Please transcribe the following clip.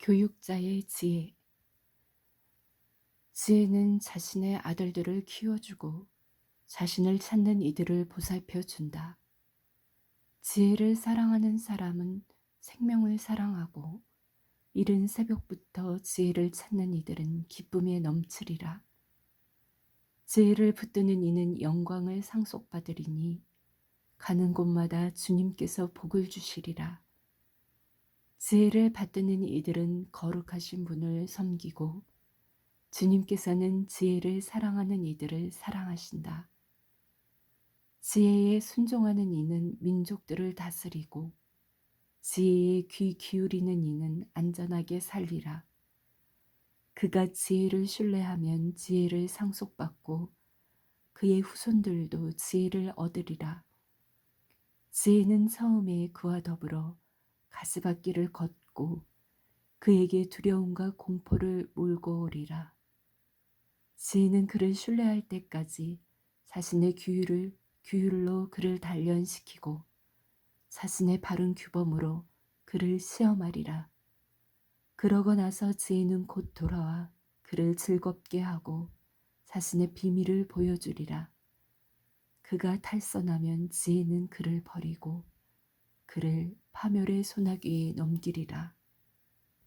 교육자의 지혜. 지혜는 자신의 아들들을 키워주고 자신을 찾는 이들을 보살펴 준다. 지혜를 사랑하는 사람은 생명을 사랑하고 이른 새벽부터 지혜를 찾는 이들은 기쁨에 넘치리라. 지혜를 붙드는 이는 영광을 상속받으리니 가는 곳마다 주님께서 복을 주시리라. 지혜를 받드는 이들은 거룩하신 분을 섬기고 주님께서는 지혜를 사랑하는 이들을 사랑하신다. 지혜에 순종하는 이는 민족들을 다스리고 지혜에 귀 기울이는 이는 안전하게 살리라. 그가 지혜를 신뢰하면 지혜를 상속받고 그의 후손들도 지혜를 얻으리라. 지혜는 처음에 그와 더불어 가스밭길을 걷고 그에게 두려움과 공포를 몰고 오리라. 지혜는 그를 신뢰할 때까지 자신의 규율을 규율로 그를 단련시키고 자신의 바른 규범으로 그를 시험하리라. 그러고 나서 지혜는 곧 돌아와 그를 즐겁게 하고 자신의 비밀을 보여주리라. 그가 탈선하면 지혜는 그를 버리고 그를 파멸의 소나기에 넘기리라.